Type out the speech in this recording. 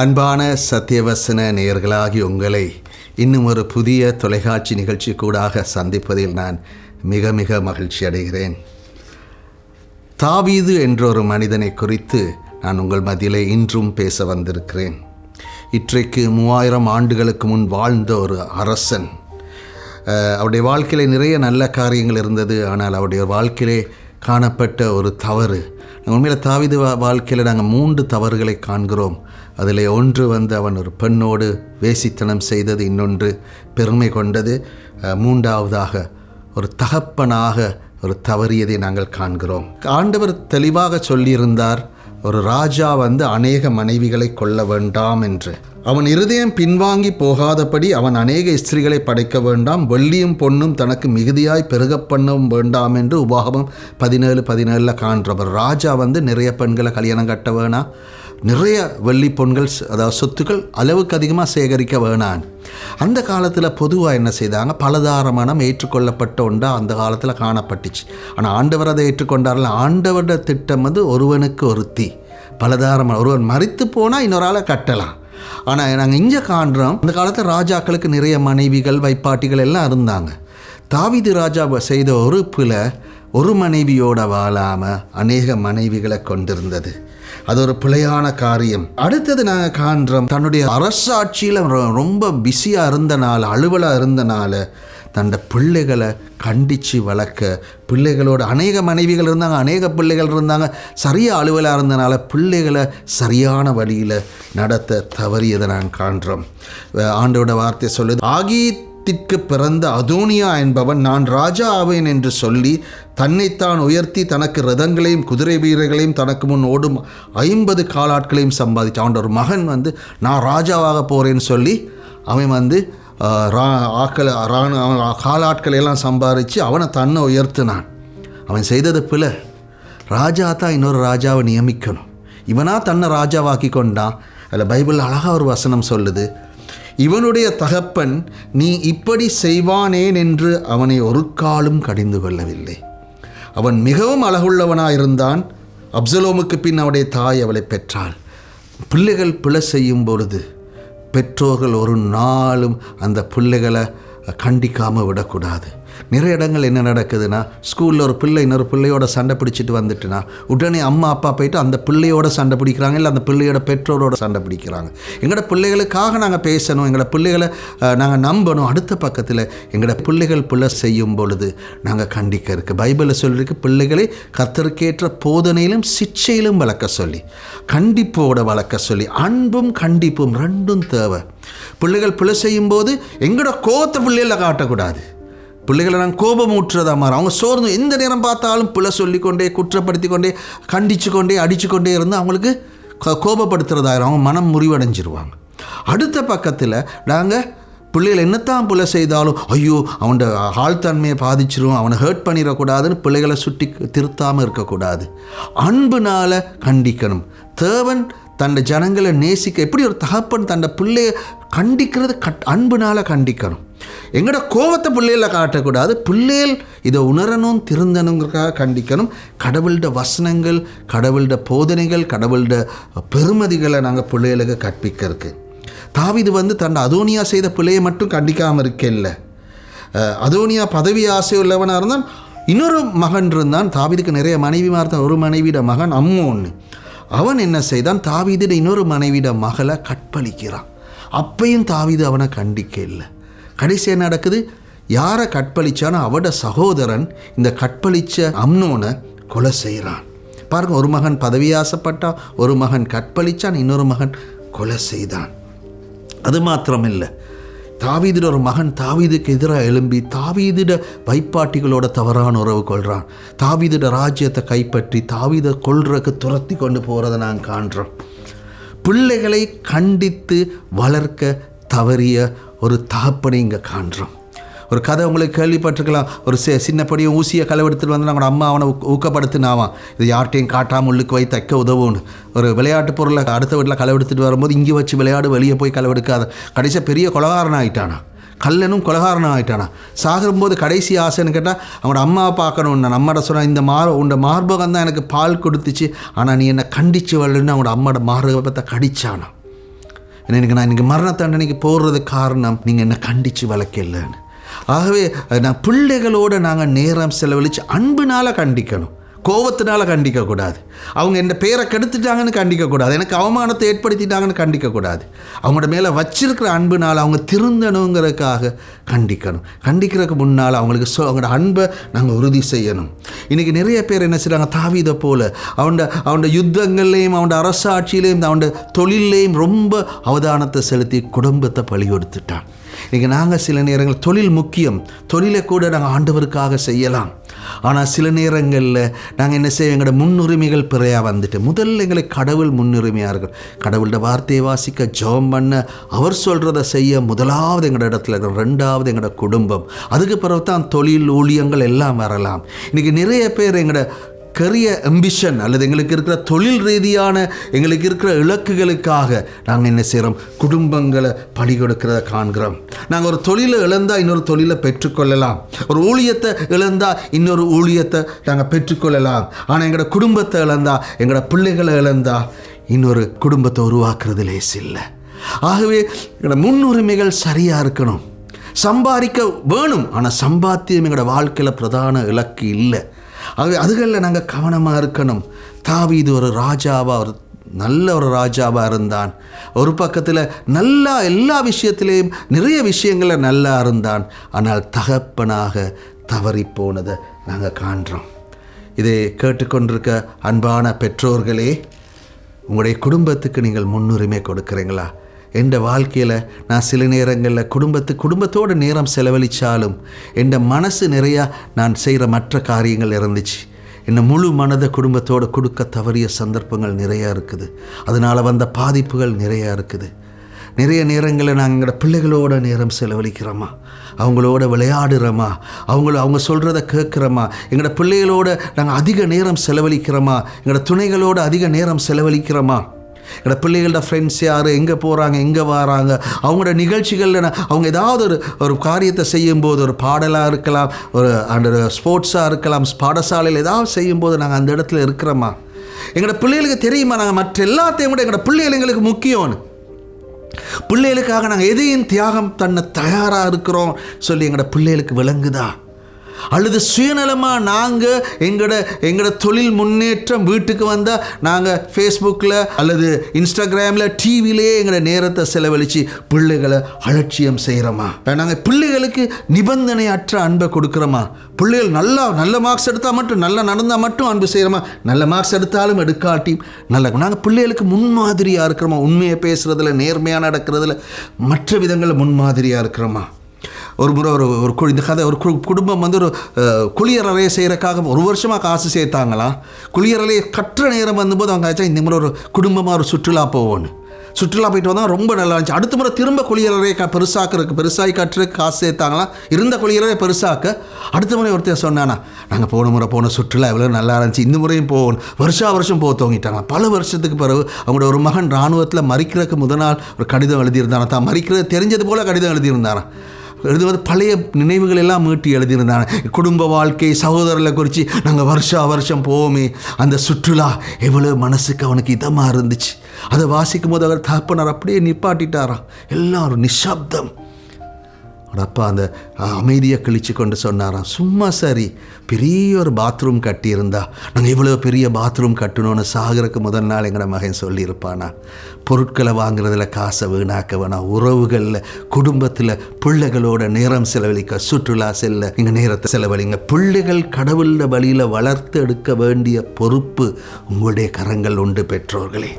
அன்பான சத்தியவசன நேயர்களாகி உங்களை இன்னும் ஒரு புதிய தொலைக்காட்சி நிகழ்ச்சி கூடாக சந்திப்பதில் நான் மிக மிக மகிழ்ச்சி அடைகிறேன். தாவீது என்ற ஒரு மனிதனை குறித்து நான் உங்கள் மத்தியிலே இன்றும் பேச வந்திருக்கிறேன். இன்றைக்கு மூவாயிரம் ஆண்டுகளுக்கு முன் வாழ்ந்த ஒரு அரசன். அவருடைய வாழ்க்கையிலே நிறைய நல்ல காரியங்கள் இருந்தது. ஆனால் அவருடைய வாழ்க்கையிலே காணப்பட்ட ஒரு தவறு. உண்மையில் தாவீது வாழ்க்கையில் நாங்கள் மூன்று தவறுகளை காண்கிறோம். அதில் ஒன்று வந்து அவன் ஒரு பெண்ணோடு வேசித்தனம் செய்தது இன்னொன்று பெருமை கொண்டது. மூன்றாவதாக ஒரு தகப்பனாக ஒரு தவறியதை நாங்கள் காண்கிறோம். ஆண்டவர் தெளிவாக சொல்லியிருந்தார் ஒரு ராஜா வந்து அநேக மனைவிகளை கொள்ள வேண்டாம் என்று. அவன் இருதயம் பின்வாங்கி போகாதபடி அவன் அநேக ஸ்திரீகளை படைக்க வேண்டாம் வெள்ளியும் பொண்ணும் தனக்கு மிகுதியாய் பெருக பண்ணவும் வேண்டாம் என்று உபாகமம் பதினேழு பதினேழில் காண்றவர். ராஜா வந்து நிறைய பெண்களை கல்யாணம் கட்ட வேணாம். நிறைய வெள்ளி பொன்கள் அதாவது சொத்துக்கள் அளவுக்கு அதிகமாக சேகரிக்க வேணான். அந்த காலத்தில் பொதுவாக என்ன செய்தாங்க? பலதார மனம் ஏற்றுக்கொள்ளப்பட்ட ஒன்றா அந்த காலத்தில் காணப்பட்டுச்சு. ஆனால் ஆண்டவர் அதை ஏற்றுக்கொண்டார்கள் ஆண்டவரோட திட்டம் வந்து ஒருவனுக்கு ஒருத்தி. பலதாரமான ஒருவன் மறித்து போனால் இன்னொரு ஆளை கட்டலாம். ஆனால் நாங்கள் இங்கே காண்றோம் அந்த காலத்தில் ராஜாக்களுக்கு நிறைய மனைவிகள் வைப்பாட்டிகள் எல்லாம் இருந்தாங்க. தாவிது ராஜா செய்த ஒரு பிழை ஒரு மனைவியோட வாழாமல் அநேக மனைவிகளை கொண்டிருந்தது. அது ஒரு பிழையான காரியம். அடுத்தது நாங்கள் காண்றோம் தன்னுடைய அரசாட்சியில் ரொம்ப பிஸியாக இருந்தனால அலுவலாக இருந்தனால தன்னோட பிள்ளைகளை கண்டித்து வளர்க்க பிள்ளைகளோட அநேக மனைவிகள் இருந்தாங்க அநேக பிள்ளைகள் இருந்தாங்க சரியாக அலுவலாக இருந்தனால பிள்ளைகளை சரியான வழியில் நடத்த தவறியதை நான் காண்றோம். ஆண்டோட வார்த்தை சொல்லுது ஆகி ஆகீத்திற்கு பிறந்த அதோனியா என்பவன் நான் ராஜா ஆவேன் என்று சொல்லி தன்னைத்தான் உயர்த்தி தனக்கு ரதங்களையும் குதிரை வீரர்களையும் தனக்கு முன் ஓடும் ஐம்பது காலாட்களையும் சம்பாதிச்சான் அவனோட ஒரு மகன் வந்து நான் ராஜாவாக போகிறேன்னு சொல்லி அவன் வந்து ரா ஆக்கள் ராணு அவன் காலாட்களை எல்லாம் சம்பாதிச்சு அவனை தன்னை உயர்த்தினான். அவன் செய்தது பிழை. ராஜா தான் இன்னொரு ராஜாவை நியமிக்கணும். இவனா தன்னை ராஜாவாக்கி கொண்டான். அதில் பைபிள் அழகாக ஒரு வசனம் சொல்லுது. இவனுடைய தகப்பன் நீ இப்படி செய்வானேன் என்று அவனை ஒரு காலும் கடிந்து கொள்ளவில்லை. அவன் மிகவும் அழகுள்ளவனாயிருந்தான். அப்சலோமுக்கு பின் அவனுடைய தாய் அவளை பெற்றாள். பிள்ளைகள் பிழை செய்யும் பொழுது பெற்றோர்கள் ஒரு நாளும் அந்த பிள்ளைகளை கண்டிக்காமல் விடக்கூடாது. நிறைய இடங்கள் என்ன நடக்குதுன்னா ஸ்கூலில் ஒரு பிள்ளை இன்னொரு பிள்ளையோட சண்டை பிடிச்சிட்டு வந்துட்டுனா உடனே அம்மா அப்பா போயிட்டு அந்த பிள்ளையோட சண்டை பிடிக்கிறாங்க இல்லை அந்த பிள்ளையோட பெற்றோரோட சண்டை பிடிக்கிறாங்க. எங்களோட பிள்ளைகளுக்காக நாங்கள் பேசணும் எங்களோட பிள்ளைகளை நாங்கள் நம்பணும். அடுத்த பக்கத்தில் எங்களோட பிள்ளைகள் பிள்ளை செய்யும் பொழுது நாங்கள் கண்டிக்க இருக்குது பைபிளில் சொல்லியிருக்கு பிள்ளைகளை கத்தருக்கேற்ற போதனையிலும் சிச்சையிலும் வளர்க்க சொல்லி கண்டிப்போட வளர்க்க சொல்லி அன்பும் கண்டிப்பும் ரெண்டும் தேவை. பிள்ளைகள் பிள்ளை செய்யும்போது எங்களோட கோத்த பிள்ளைகளை காட்டக்கூடாது. பிள்ளைகளை நான் கோபம் ஊற்றுறதா மாறும். அவங்க சோர்ந்து எந்த நேரம் பார்த்தாலும் பிள்ளை சொல்லிக்கொண்டே குற்றப்படுத்தி கொண்டே கண்டிச்சு கொண்டே அடித்து கொண்டே இருந்து அவங்களுக்கு கோ- கோபப்படுத்துறதாயிரும். அவங்க மனம் முறிவடைஞ்சிருவாங்க. அடுத்த பக்கத்தில் நாங்கள் பிள்ளைகள் என்னத்தான் பிள்ளை செய்தாலும் ஐயோ அவனோட ஆழ்த்தன்மையை பாதிச்சிரும் அவனை ஹர்ட் பண்ணிடக்கூடாதுன்னு பிள்ளைகளை சுட்டி திருத்தாமல் இருக்கக்கூடாது. அன்புனால் கண்டிக்கணும். தேவன் தன்னை ஜனங்களை நேசிக்க எப்படி ஒரு தகப்பன் தன்னை பிள்ளைய கண்டிக்கிறது கட் அன்புனால் கண்டிக்கணும். எங்களோட கோவத்தை பிள்ளைகளை காட்டக்கூடாது. பிள்ளைகள் இதை உணரணும் திருந்தணுங்கிறக்காக கண்டிக்கணும். கடவுள்ட வசனங்கள் கடவுள்ட போதனைகள் கடவுள்ட பெருமதிகளை நாங்கள் பிள்ளைகளுக்கு கற்பிக்கிறதுக்கு. தாவிது வந்து தன் அதோனியா செய்த பிள்ளையை மட்டும் கண்டிக்காமல் இருக்கல அதோனியா பதவி ஆசை உள்ளவனாக இருந்தான் இன்னொரு மகன் இருந்தான். தாவிதுக்கு நிறைய மனைவிமார் தான் ஒரு மனைவியிட மகன் அம்மோன்னு அவன் என்ன செய்தான்? தாவிதிட இன்னொரு மனைவியிட மகளை கற்பழிக்கிறான். அப்பையும் தாவிது அவனை கண்டிக்க இல்லை கடைசி என்ன நடக்குது? யாரை கற்பழிச்சானோ அவட சகோதரன் இந்த கற்பழிச்ச அம்னோனை கொலை செய்கிறான். பாருங்க ஒரு மகன் பதவி ஆசைப்பட்டான் ஒரு மகன் கற்பழிச்சான் இன்னொரு மகன் கொலை செய்தான். அது மாத்திரமில்லை. தாவீதிட ஒரு மகன் தாவீதுக்கு எதிராக எழும்பி தாவீதிட வைப்பாட்டிகளோட தவறான உறவு கொள்கிறான் தாவீதிட ராஜ்யத்தை கைப்பற்றி தாவீதை கொள்றக்கு துரத்தி கொண்டு போகிறத நான் காண்றோம். பிள்ளைகளை கண்டித்து வளர்க்க தவறிய ஒரு தகப்பனை இங்கே காண்றோம். ஒரு கதை உங்களுக்கு கேள்விப்பட்டிருக்கலாம். ஒரு சே சின்ன ஊசியை களவெடுத்துட்டு வந்து அவனோட அம்மா அவனை ஊக்கப்படுத்தினாவான் இது யார்கிட்டையும் காட்டாமல் உள்ளுக்கு வை தைக்க உதவும்னு. ஒரு விளையாட்டு பொருளை அடுத்த வீட்டில் களவெடுத்துட்டு வரும்போது இங்கே வச்சு விளையாடு வெளியே போய் களவெடுக்காத கடைசியாக பெரிய கொலகாரன் ஆகிட்டானா கல்லனும் கொலகாரனும் ஆகிட்டானா சாகும்போது கடைசி ஆசைன்னு கேட்டால் அவனோட அம்மாவை பார்க்கணும்னு. நான் அம்மாட்ட சொன்னேன் இந்த மார் உன்னோட மார்பகம் தான் எனக்கு பால் கொடுத்துச்சு. ஆனால் நீ என்னை கண்டிச்சு வரலன்னு அவனோட அம்மாவோட மார்பகத்தை கடிச்சானா எனக்கு நான் இன்றைக்கி மரண தண்டனைக்கு போடுறதுக்கு காரணம் நீங்கள் என்னை கண்டித்து வளர்க்கலன்னு ஆகவே நான் பிள்ளைகளோடு நாங்கள் நேரம் செலவழித்து அன்புனால் கண்டிக்கணும். கோபத்தினால் கண்டிக்கக்கூடாது. அவங்க என் பேரை கெடுத்துட்டாங்கன்னு கண்டிக்கக்கூடாது. எனக்கு அவமானத்தை ஏற்படுத்திட்டாங்கன்னு கண்டிக்கக்கூடாது. அவங்களோட மேலே வச்சிருக்கிற அன்புனால் அவங்க திருந்தணுங்கிறதுக்காக கண்டிக்கணும். கண்டிக்கிறதுக்கு முன்னால் அவங்களுக்கு சொ அவங்களோட அன்பை நாங்கள் உறுதி செய்யணும். இன்றைக்கி நிறைய பேர் என்ன செய்கிறாங்க தாவிதை போல். அவனோட அவனோட யுத்தங்கள்லேயும் அவனோட அரசாட்சியிலையும் அவனோட தொழிலையும் ரொம்ப அவதானத்தை செலுத்தி குடும்பத்தை பழி கொடுத்துட்டான் இன்றைக்கி நாங்கள் சில நேரங்கள் தொழில் முக்கியம். தொழிலை கூட நாங்கள் ஆண்டவருக்காக செய்யலாம். ஆனால் சில நேரங்களில் நாங்கள் என்ன செய்வோம்? எங்களோட முன்னுரிமைகள் பிறையாக வந்துட்டு முதல்ல எங்களை கடவுள் முன்னுரிமையார்கள். கடவுளோட வார்த்தையை வாசிக்க ஜெபம் பண்ண அவர் சொல்கிறத செய்ய முதலாவது எங்களோட இடத்துல இருக்கும் ரெண்டாவது எங்களோட குடும்பம். அதுக்கு பிறகு தான் தொழில் ஊழியங்கள் எல்லாம் வரலாம். இன்றைக்கி நிறைய பேர் எங்களோட கரிய அம்பிஷன் அல்லது எங்களுக்கு இருக்கிற தொழில் ரீதியான எங்களுக்கு இருக்கிற இலக்குகளுக்காக நாங்கள் என்ன செய்கிறோம்? குடும்பங்களை பணி கொடுக்கிறத காண்கிறோம். நாங்கள் ஒரு தொழிலை இழந்தால் இன்னொரு தொழிலை பெற்றுக்கொள்ளலாம் ஒரு ஊழியத்தை இழந்தால் இன்னொரு ஊழியத்தை நாங்கள் பெற்றுக்கொள்ளலாம் ஆனால் எங்களோட குடும்பத்தை இழந்தால் எங்களோட பிள்ளைகளை இழந்தால் இன்னொரு குடும்பத்தை உருவாக்குறது இல்லை ஆகவே எங்களோட முன்னுரிமைகள் சரியாக இருக்கணும். சம்பாதிக்க வேணும். ஆனால் சம்பாத்தியம் எங்களோட வாழ்க்கையில் பிரதான இலக்கு இல்லை. ஆகவே அதுகளில் நாங்கள் கவனமாக இருக்கணும். தாவி இது ஒரு ராஜாவாக ஒரு நல்ல ஒரு ராஜாவாக இருந்தான். ஒரு பக்கத்தில் நல்லா எல்லா விஷயத்திலையும் நிறைய விஷயங்களில் நல்லா இருந்தான். ஆனால் தகப்பனாக தவறி போனதை நாங்கள் காண்றோம். இதை கேட்டுக்கொண்டிருக்க அன்பான பெற்றோர்களே உங்களுடைய குடும்பத்துக்கு நீங்கள் முன்னுரிமை கொடுக்குறீங்களா? என் வாழ்க்கையில் நான் சில நேரங்களில் குடும்பத்து குடும்பத்தோடு நேரம் செலவழித்தாலும் என் மனசு நிறையா நான் செய்கிற மற்ற காரியங்கள் இருந்துச்சு. என்னை முழு மனதை குடும்பத்தோடு கொடுக்க தவறிய சந்தர்ப்பங்கள் நிறையா இருக்குது. அதனால் வந்த பாதிப்புகள் நிறையா இருக்குது. நிறைய நேரங்களில் நாங்கள் எங்களோட பிள்ளைகளோட நேரம் செலவழிக்கிறோமா அவங்களோட விளையாடுறோமா அவங்கள அவங்க சொல்கிறத கேட்குறோமா எங்களோட பிள்ளைகளோட நாங்கள் அதிக நேரம் செலவழிக்கிறோமா எங்களோட துணைகளோட அதிக நேரம் செலவழிக்கிறோமா என்னோட பிள்ளைகளோட ஃப்ரெண்ட்ஸ் யார்? எங்கே போகிறாங்க எங்கே வராங்க? அவங்களோட நிகழ்ச்சிகள் என்ன அவங்க ஏதாவது ஒரு ஒரு காரியத்தை செய்யும்போது ஒரு பாடலாக இருக்கலாம் ஒரு அந்த ஸ்போர்ட்ஸாக இருக்கலாம் பாடசாலையில் ஏதாவது செய்யும்போது நாங்கள் அந்த இடத்துல இருக்கிறோமா? எங்களோட பிள்ளைகளுக்கு தெரியுமா? நாங்கள் மற்ற எல்லாத்தையும் கூட எங்களோட பிள்ளைகள் எங்களுக்கு முக்கியம்னு. பிள்ளைகளுக்காக நாங்கள் எதையும் தியாகம் பண்ண தயாராக இருக்கிறோம். சொல்லி எங்களோட பிள்ளைகளுக்கு விளங்குதா? அல்லது சுயநலமாக நாங்கள் எங்களோட எங்களோட தொழில் முன்னேற்றம் வீட்டுக்கு வந்தால் நாங்கள் ஃபேஸ்புக்கில் அல்லது இன்ஸ்டாகிராமில் டிவிலேயே எங்களோட நேரத்தை செலவழித்து பிள்ளைகளை அலட்சியம் செய்கிறோமா நாங்கள் பிள்ளைகளுக்கு நிபந்தனை அற்ற அன்பை கொடுக்குறோமா? பிள்ளைகள் நல்லா நல்ல மார்க்ஸ் எடுத்தால் மட்டும் நல்லா நடந்தால் மட்டும் அன்பு செய்கிறோமா நல்ல மார்க்ஸ் எடுத்தாலும் எடுக்காட்டியும் நல்ல நாங்கள் பிள்ளைகளுக்கு முன்மாதிரியாக இருக்கிறோமா? உண்மையை பேசுகிறதுல நேர்மையாக நடக்கிறதுல மற்ற விதங்களில் முன்மாதிரியாக இருக்கிறோமா? ஒரு முறை ஒரு ஒரு இந்த கதை ஒரு கு- குடும்பம் வந்து ஒரு அஹ், குளியலறையை செய்கிறக்காக ஒரு வருஷமாக காசு சேர்த்தாங்களாம் குளியலறையை கற்ற நேரம் வந்தபோது அவங்க ஆச்சா இந்த முறை ஒரு குடும்பமாக ஒரு சுற்றுலா போவோன்னு. சுற்றுலா போயிட்டு வந்தால் ரொம்ப நல்லா இருந்துச்சு. அடுத்த முறை திரும்ப குளியலறையை க பெருசாக்கிறதுக்கு பெருசாகி கட்டுறதுக்கு காசு சேர்த்தாங்களாம் இருந்த குளியலறையை பெருசாக்க அடுத்த முறை ஒருத்தர் சொன்னானா நாங்கள் போன முறை போன சுற்றுலா எவ்வளோ நல்லா இருந்துச்சு. இந்த முறையும் போகணும் வருஷா வருஷம் போக துவங்கிட்டாங்களாம். பல வருஷத்துக்கு பிறகு அவங்களோட ஒரு மகன் இராணுவத்தில் மறிக்கிறதுக்கு முதல் நாள் ஒரு கடிதம் எழுதியிருந்தானா தான் மறிக்கிறது தெரிஞ்சது போல் கடிதம் எழுதியிருந்தானா எழுதுவது பழைய நினைவுகள் எல்லாம் மீட்டி எழுதியிருந்தாங்க. குடும்ப வாழ்க்கை சகோதரர்களை குறித்து நாங்கள் வருஷா வருஷம் போவோமே. அந்த சுற்றுலா எவ்வளோ மனசுக்கு அவனுக்கு இதமாக இருந்துச்சு. அதை வாசிக்கும் போது அவர் தகப்பனார் அப்படியே நிப்பாட்டிட்டாராம். எல்லாரும் நிஷப்தம் அப்பா அந்த அமைதியை கிழிச்சு கொண்டு சொன்னாராம் சும்மா சரி பெரிய ஒரு பாத்ரூம் கட்டியிருந்தா நாங்கள் இவ்வளோ பெரிய பாத்ரூம் கட்டணும்னு சாகருக்கு முதல் நாள் எங்களோட மகன் சொல்லியிருப்பானா? பொருட்களை வாங்குறதுல காசை வீணாக்க வேணாம் உறவுகளில் குடும்பத்தில் பிள்ளைகளோட நேரம் செலவழிக்க சுற்றுலா செல்ல எங்கள் நேரத்தை செலவழிங்க. பிள்ளைகள் கடவுள வழியில் வளர்த்து எடுக்க வேண்டிய பொறுப்பு உங்களுடைய கரங்கள் உண்டு பெற்றோர்களே.